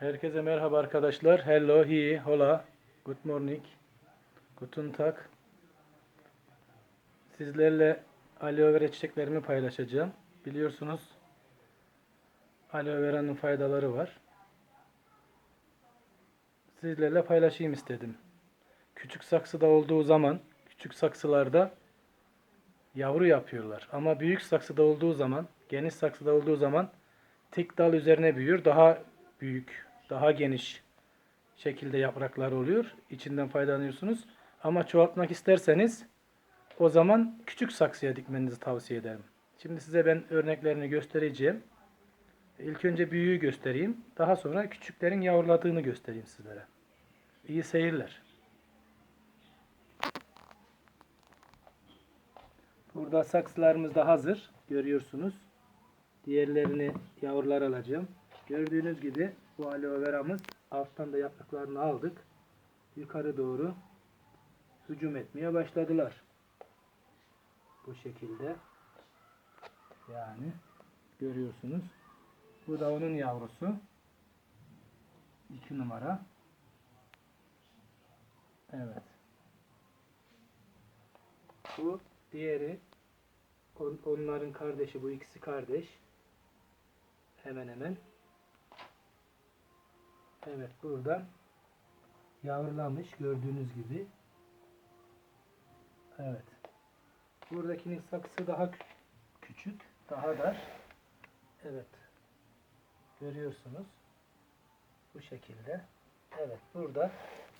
Herkese merhaba arkadaşlar. Hello, hi, hola, good morning, guten tag. Sizlerle aloe vera çiçeklerimi paylaşacağım. Biliyorsunuz aloe vera'nın faydaları var. Sizlerle paylaşayım istedim. Küçük saksıda olduğu zaman, küçük saksılarda yavru yapıyorlar. Ama büyük saksıda olduğu zaman, geniş saksıda olduğu zaman tek dal üzerine büyüyor. Daha büyük, daha geniş şekilde yapraklar oluyor. İçinden faydalanıyorsunuz. Ama çoğaltmak isterseniz o zaman küçük saksıya dikmenizi tavsiye ederim. Şimdi size ben örneklerini göstereceğim. İlk önce büyüğü göstereyim. Daha sonra küçüklerin yavruladığını göstereyim sizlere. İyi seyirler. Burada saksılarımız da hazır. Görüyorsunuz. Diğerlerini yavrular alacağım. Gördüğünüz gibi bu aloe veramız alttan da yapraklarını aldık. Yukarı doğru hücum etmeye başladılar. Bu şekilde. Yani görüyorsunuz. Bu da onun yavrusu. 2 numara. Evet. Bu diğeri on- onların kardeşi bu ikisi kardeş. Hemen hemen. Evet burada yavrulamış gördüğünüz gibi. Evet. Buradakinin saksısı daha kü- küçük, daha dar. Evet. Görüyorsunuz. Bu şekilde. Evet burada